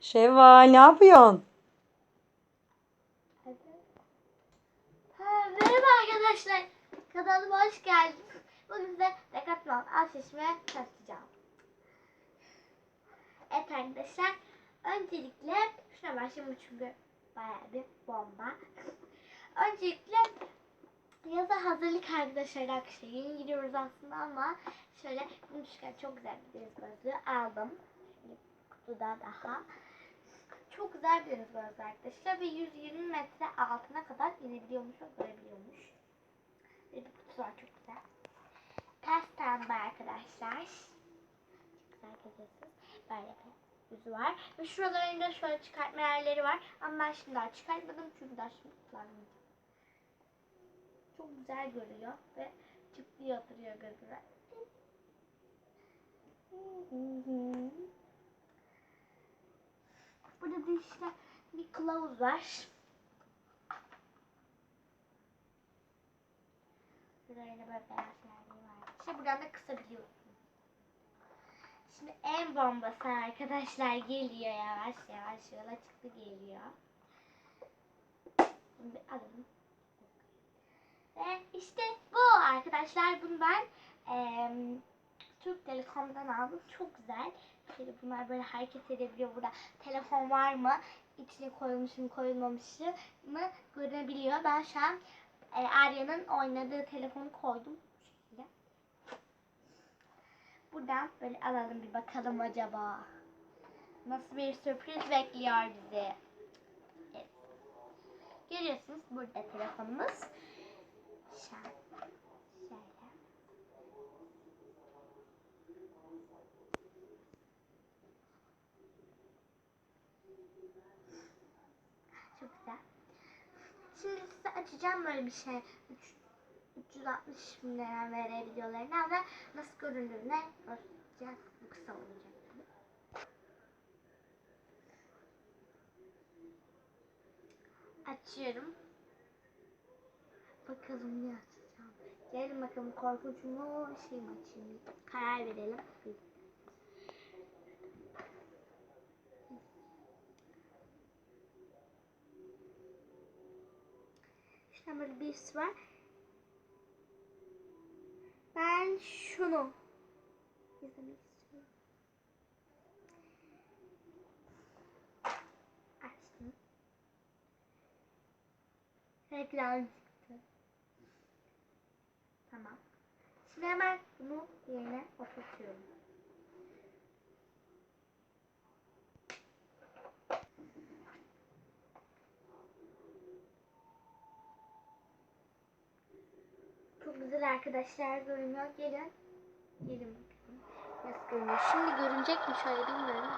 Şevval ne yapıyorsun? Ha, merhaba arkadaşlar. Kanalıma hoş geldiniz. Bugün size Decathlon alışverişime tanıtacağım. Evet arkadaşlar. Öncelikle şuna başlayalım çünkü bayağı bir bomba. Öncelikle yaza hazırlık arkadaşlar arkadaşlar. Yeni giriyoruz aslında ama şöyle bunu çok güzel bir gözlüğü aldım. Şöyle kutuda daha. Çok güzel bir deniz gözlüğü arkadaşlar ve 120 metre altına kadar inebiliyormuş ve görebiliyormuş. Ve bir kutusu var çok güzel. Ters pembe arkadaşlar. Çok güzel görüyorsunuz. Böyle bir yüzü var. Ve şuralarında şöyle çıkartma yerleri var. Ama ben şimdi daha çıkartmadım çünkü daha şimdi kullanmayacağım. Çok güzel görüyor ve çıplıyor oturuyor gözüme. Burada da işte bir kılavuz var. Şuraya böyle beyaz yerleri var. İşte buradan da kısabiliyorsunuz. Şimdi en bombası arkadaşlar geliyor yavaş yavaş yola çıktı geliyor. Bunu bir alalım. Ve işte bu arkadaşlar bunu ben eee Türk Telekom'dan aldım. Çok güzel. Şöyle bunlar böyle hareket edebiliyor. Burada telefon var mı? İçine koyulmuş mu koyulmamış mı görebiliyor. Ben şu an e, Arya'nın oynadığı telefonu koydum. Şekilde. Buradan böyle alalım bir bakalım acaba. Nasıl bir sürpriz bekliyor bizi. Evet. Görüyorsunuz burada telefonumuz. Şöyle. Şöyle. Çok güzel. Şimdi size açacağım böyle bir şey. Üç- 360 bin lira verebiliyorlarına ve nasıl göründüğüne göstereceğiz. Bu kısa olacak. Açıyorum. Bakalım ne açacağım. Gelin bakalım korkunç mu şey mi açayım? Karar verelim. İşte böyle bir üst var. Ben şunu izlemek istiyorum. Açtım. Reklam çıktı. Tamam. Şimdi hemen bunu yerine oturtuyorum. Güzel arkadaşlar görünüyor. Gelin. Gelin bakalım. Nasıl görünüyor? Şimdi görünecek mi şöyle bilmiyorum.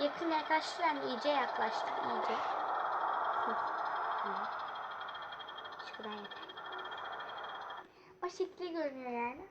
Yakın yaklaştıran iyice yaklaştı. iyice. Şu kadar yeter. O şekilde görünüyor yani.